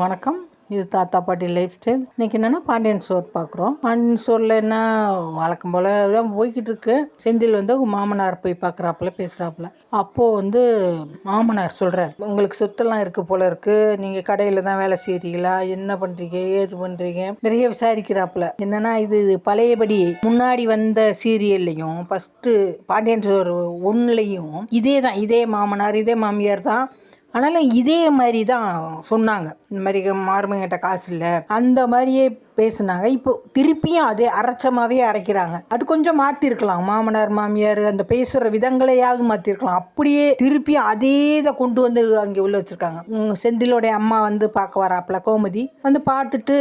வணக்கம். இது தாத்தா பாட்டி லைஃப் ஸ்டைல் இன்னைக்கு என்னென்னா பாண்டியன் சோர் பார்க்குறோம். பாண்டியன் சோரில் என்ன வழக்கம் போல் தான் போய்கிட்டு இருக்கு. செந்தில் வந்து உங்கள் மாமனார் போய் பார்க்குறாப்புல பேசுகிறாப்புல அப்போது வந்து மாமனார் சொல்கிறார் உங்களுக்கு சொத்தெல்லாம் இருக்குது போல இருக்குது நீங்கள் கடையில் தான் வேலை செய்கிறீங்களா என்ன பண்ணுறீங்க ஏது பண்ணுறீங்க நிறைய விசாரிக்கிறாப்புல. என்னென்னா இது பழையபடி முன்னாடி வந்த சீரியல்லையும் ஃபஸ்ட்டு பாண்டியன் சோர் ஒன்றுலையும் இதே தான் இதே மாமனார் இதே மாமியார் தான் ஆனாலும் இதே மாதிரி தான் சொன்னாங்க. இந்த மாதிரி மாறுமங்கிட்ட காசு இல்லை. அந்த மாதிரியே பேசுனாங்க. இப்போ திருப்பியும் அதே அரைச்சமாகவே அரைக்கிறாங்க. அது கொஞ்சம் மாற்றிருக்கலாம் மாமனார் மாமியார் அந்த பேசுகிற விதங்களையாவது மாற்றிருக்கலாம் அப்படியே திருப்பியும் அதே இதை கொண்டு வந்து அங்கே உள்ள வச்சுருக்காங்க. செந்திலோடைய அம்மா வந்து பார்க்க வராப்புல கோமதி. வந்து பார்த்துட்டு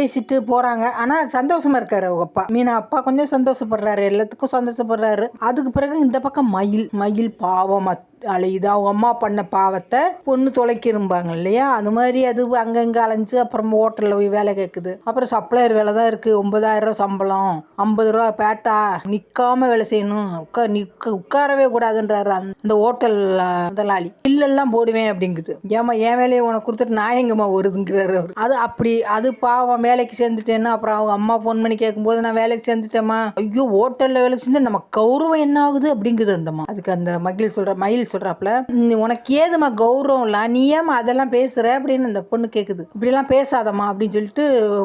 பேசிட்டு போகிறாங்க ஆனால் சந்தோஷமாக இருக்காரு அவங்க அப்பா. மீனா அப்பா கொஞ்சம் சந்தோஷப்படுறாரு. எல்லாத்துக்கும் சந்தோஷப்படுறாரு. அதுக்கு பிறகு இந்த பக்கம் மயில் மயில் பாவம் அலையுது. அவங்க அம்மா பண்ண பாவத்தை பொண்ணு தொலைக்கிரும்பாங்க இல்லையா? அது மாதிரி அது அங்கங்கே அலைஞ்சு அப்புறம் ஹோட்டலில் போய் வேலை கேட்குது அப்புறம் சப்ளையர் வேலை தான் இருக்குது ஒன்பதாயிரம் ரூபா சம்பளம். ஐம்பது ரூபா பேட்டா. நிற்காம வேலை செய்யணும். உட்கா நிற்க உட்காரவே கூடாதுன்றாரு அந்த ஹோட்டல் முதலாளி பில்லெல்லாம் போடுவேன் அப்படிங்குது. ஏமா என் வேலையை உனக்கு கொடுத்துட்டு நான் எங்கம்மா வருதுங்கிறாரு அவர். அது அப்படி அது பாவம். வேலைக்கு சேர்ந்துட்டேன்னா அப்புறம் அவங்க அம்மா ஃபோன் பண்ணி கேட்கும்போது நான் வேலைக்கு சேர்ந்துட்டேம்மா. ஐயோ ஹோட்டலில் வேலைக்கு சேர்ந்து நம்ம கௌரவம் என்ன ஆகுது? அப்படிங்குது அந்தம்மா. அதுக்கு அந்த மகிழ் சொல்கிற மயில் சொல்கிறாப்புல உனக்கு ஏதுமா கௌரவம் இல்லை? நீ ஏமா அதெல்லாம் பேசுகிற அப்படின்னு அந்த பொண்ணு கேட்குது இப்படிலாம் பேசாதம்மா அப்படின்னு சொல்லிட்டு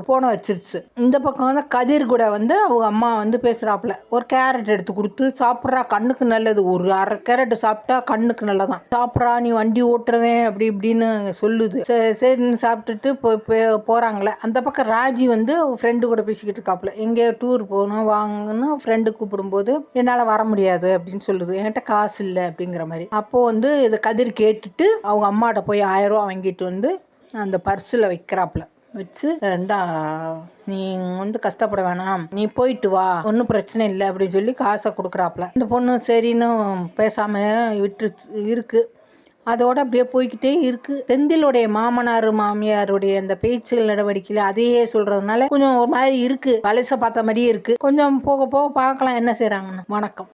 போன வச்சிருச்சு. இந்த பக்கம் வந்து கதிர் கூட வந்து அவங்க அம்மா வந்து பேசுகிறாப்புல ஒரு கேரட் எடுத்து கொடுத்து சாப்பிட்றா கண்ணுக்கு நல்லது. ஒரு அரை கேரட் சாப்பிட்டா கண்ணுக்கு நல்லதான். சாப்பிட்றா நீ வண்டி ஓட்டுறவேன் அப்படி இப்படின்னு சொல்லுது. சரின்னு சாப்பிட்டுட்டு போய் போகிறாங்களே அந்த பக்கம் ராஜி வந்து ஃப்ரெண்டு கூட பேசிக்கிட்டு இருக்காப்புல. எங்கேயோ டூர் போகணும் வாங்கன்னு ஃப்ரெண்டு கூப்பிடும்போது என்னால் வர முடியாது அப்படின்னு சொல்லுது. என்கிட்ட காசு இல்லை அப்படிங்கிற மாதிரி. அப்போது வந்து இதை கதிர் கேட்டுட்டு அவங்க அம்மாட்ட போய் ஆயிரம் ரூபா வாங்கிட்டு வந்து அந்த பர்ஸில் வைக்கிறாப்புல. வச்சு இந்தா நீ வந்து கஷ்டப்பட வேணாம். நீ போயிட்டு வா. ஒன்றும் பிரச்சனை இல்லை அப்படின்னு சொல்லி காசை கொடுக்குறாப்புல இந்த பொண்ணு சரின்னு பேசாமல் விட்டு இருக்கு. அதோட அப்படியே போய்கிட்டே இருக்கு. செந்திலுடைய மாமனார் மாமியாருடைய அந்த பேச்சுகள் நடவடிக்கையில் அதையே சொல்றதுனால கொஞ்சம் ஒரு மாதிரி இருக்கு. பழச பார்த்த மாதிரியே இருக்கு. கொஞ்சம் போக போக பார்க்கலாம் என்ன செய்கிறாங்கன்னு வணக்கம்.